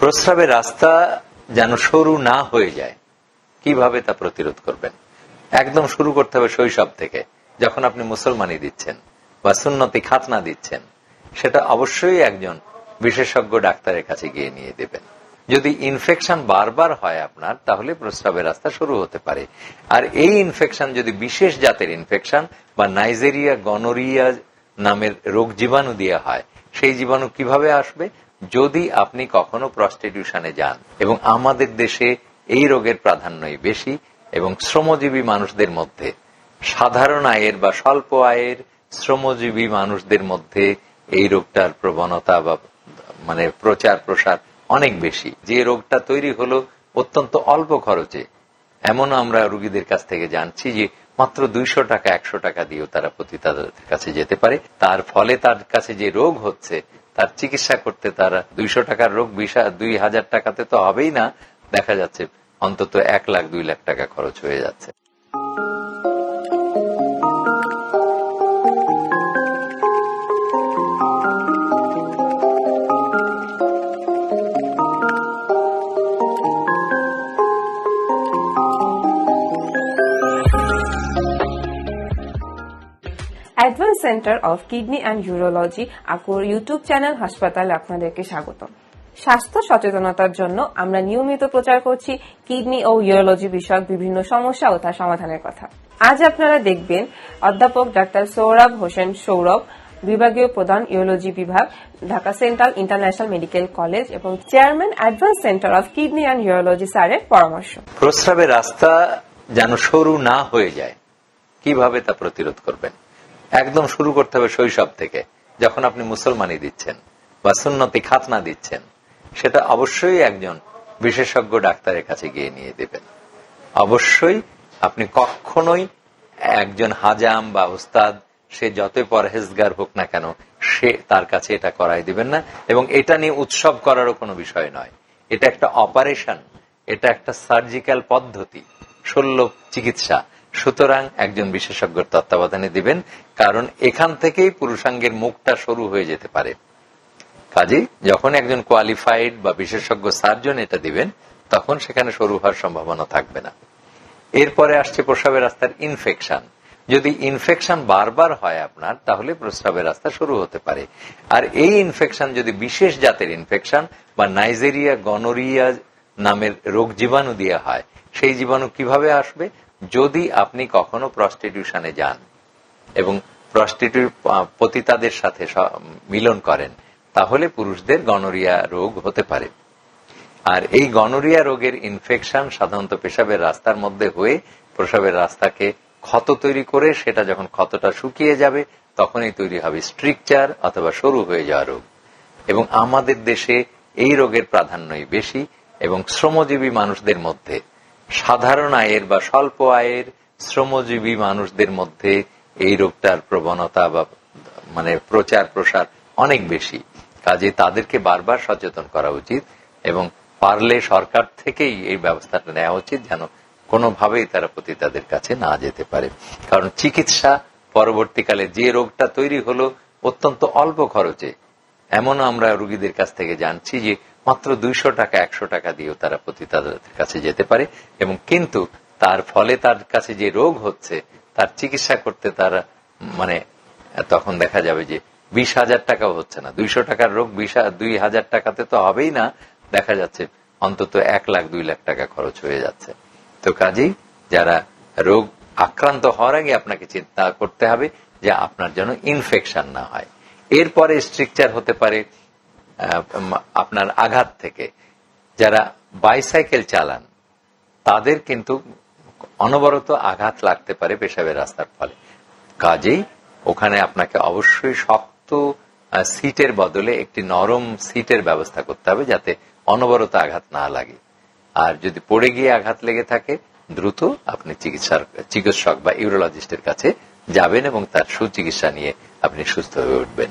প্রস্রাবের রাস্তা যেন সরু না হয়ে যায়। কীভাবে তা প্রতিরোধ করবেন? একদম শুরু করতে হবে শৈশব থেকে, যখন আপনি মুসলমানি দিচ্ছেন বা সুন্নতি খাতনা দিচ্ছেন। সেটা অবশ্যই একজন বিশেষজ্ঞ ডাক্তারের কাছে গিয়ে নিয়ে দেবেন। যদি ইনফেকশন বারবার হয় আপনার, তাহলে প্রস্রাবের রাস্তা শুরু হতে পারে। আর এই ইনফেকশন যদি বিশেষ জাতের ইনফেকশন বা নাইজেরিয়া গনোরিয়া নামের রোগ জীবাণু দিয়ে হয়, সেই জীবাণু কীভাবে আসবে? যদি আপনি কখনো প্রস্টিটিউশনে যান এবং আমাদের দেশে এই রোগের প্রাধান্যই বেশি এবং শ্রমজীবী মানুষদের মধ্যে, সাধারণ আয়ের বা স্বল্প আয়ের শ্রমজীবী মানুষদের মধ্যে এই রোগটার প্রবণতা বা মানে প্রচার প্রসার অনেক বেশি। যে রোগটা তৈরি হলো অত্যন্ত অল্প খরচে। এমন আমরা রুগীদের কাছ থেকে জানছি যে মাত্র দুইশো টাকা, একশো টাকা দিয়েও তারা প্রতি তাদের কাছে যেতে পারে। তার ফলে তার কাছে যে রোগ হচ্ছে তার চিকিৎসা করতে তারা দুইশো টাকার রোগ দুই হাজার টাকাতে তো হবেই না। দেখা যাচ্ছে অন্তত এক লাখ, দুই লাখ টাকা খরচ হয়ে যাচ্ছে। Advance centre of kidney and urology আকুর YouTube channel হাসপাতালে আপনাদেরকে স্বাগত স্বাস্থ্য সচেতনতার জন্য আমরা নিয়মিত প্রচার করছি কিডনি ও ইউরোলজি বিষয়ক বিভিন্ন সমস্যা ও তার সমাধানের কথা। আজ আপনারা দেখবেন অধ্যাপক ডাক্তার সৌরভ হোসেন সৌরভ, বিভাগীয় প্রধান ইউরোলজি বিভাগ, Dhaka central international medical college এবং chairman advance centre of kidney and urology স্যারের পরামর্শ। প্রস্রাবের রাস্তা যেন সরু না হয়ে যায়, কীভাবে তা প্রতিরোধ করবেন? একদম শুরু করতে হবে শৈশব থেকে, যখন আপনি মুসলমানি দিচ্ছেন বা সুন্নতি খাতনা দিচ্ছেন। সেটা অবশ্যই একজন বিশেষজ্ঞ ডাক্তারের কাছে গিয়ে নিয়ে দেবেন। অবশ্যই আপনি কখনোই একজন হাজাম বা উস্তাদ, সে যতই পরহেজগার হোক না কেন, সে তার কাছে এটা করাই দিবেন না। এবং এটা নিয়ে উৎসব করারও কোনো বিষয় নয়। এটা একটা অপারেশন, এটা একটা সার্জিক্যাল পদ্ধতি শল্য চিকিৎসা। সুতরাং একজন বিশেষজ্ঞর তত্ত্বাবধানে দিবেন, কারণ এখান থেকেই পুরুষাঙ্গের মুখটা শুরু হয়ে যেতে পারে। কাজেই যখন একজন কোয়ালিফাইড বা বিশেষজ্ঞ সার্জন এটা দিবেন, তখন সেখানে শুরু হওয়ার সম্ভাবনা থাকবে না। এরপরে আসছে প্রস্রাবের রাস্তার ইনফেকশন যদি ইনফেকশন বারবার হয় আপনার, তাহলে প্রস্রাবের রাস্তা শুরু হতে পারে। আর এই ইনফেকশন যদি বিশেষ জাতের ইনফেকশন বা নাইজেরিয়া গনোরিয়া নামের রোগ জীবাণু দিয়ে হয়, সেই জীবাণু কীভাবে আসবে? যদি আপনি কখনো প্রস্টিটিউশনে যান এবং প্রস্টিটিউ পতিতাদের সাথে মিলন করেন, তাহলে পুরুষদের গনোরিয়া রোগ হতে পারে। আর এই গনোরিয়া রোগের ইনফেকশন সাধারণত পেশাবের রাস্তার মধ্যে হয়ে প্রসাবের রাস্তাকে ক্ষত তৈরি করে সেটা যখন ক্ষতটা শুকিয়ে যাবে, তখনই তৈরি হবে স্ট্রিকচার অথবা সরু হয়ে যাওয়া রোগ। এবং আমাদের দেশে এই রোগের প্রাধান্যই বেশি এবং শ্রমজীবী মানুষদের মধ্যে সাধারণ আয়ের বা স্বল্প আয়ের শ্রমজীবী মানুষদের মধ্যে এই রোগটার প্রবণতা বা মানে প্রচার প্রসার অনেক বেশি। কাজে তাদেরকে বারবার সচেতন করা উচিত এবং পারলে সরকার থেকেই এই ব্যবস্থাটা নেওয়া উচিত যেন কোনোভাবেই তারা প্রতি তাদের কাছে না যেতে পারে। কারণ চিকিৎসা পরবর্তীকালে যে রোগটা তৈরি হলো অত্যন্ত অল্প খরচে। এমনও আমরা রুগীদের কাছ থেকে জানছি যে মাত্র দুইশো টাকা, একশো টাকা দিয়েও তারা প্রতি তাদের কাছে যেতে পারে এবং কিন্তু তার ফলে তার কাছে যে রোগ হচ্ছে, তার চিকিৎসা করতে তারা মানে তখন দেখা যাবে যে বিশ হাজার টাকাও হচ্ছে না। দুইশো টাকার রোগ বিশ দুই হাজার টাকাতে তো হবেই না। দেখা যাচ্ছে অন্তত এক লাখ, দুই লাখ টাকা খরচ হয়ে যাচ্ছে। তো কাজেই যারা রোগ আক্রান্ত হওয়ার আগে আপনাকে চিন্তা করতে হবে যে আপনার যেন ইনফেকশন না হয়। এরপরে স্ট্রিকচার হতে পারে আপনার আঘাত থেকে। যারা বাইসাইকেল চালান, তাদের কিন্তু অনবরত আঘাত লাগতে পারে পেশাবের রাস্তার ফলে। কাজেই ওখানে আপনাকে অবশ্যই শক্ত সিটের বদলে একটি নরম সিটের ব্যবস্থা করতে হবে যাতে অনবরত আঘাত না লাগে। আর যদি পড়ে গিয়ে আঘাত লেগে থাকে, দ্রুত আপনি চিকিৎসার, চিকিৎসক বা ইউরোলজিস্টের কাছে যাবেন এবং তার সুচিকিৎসা নিয়ে আপনি সুস্থ হয়ে উঠবেন।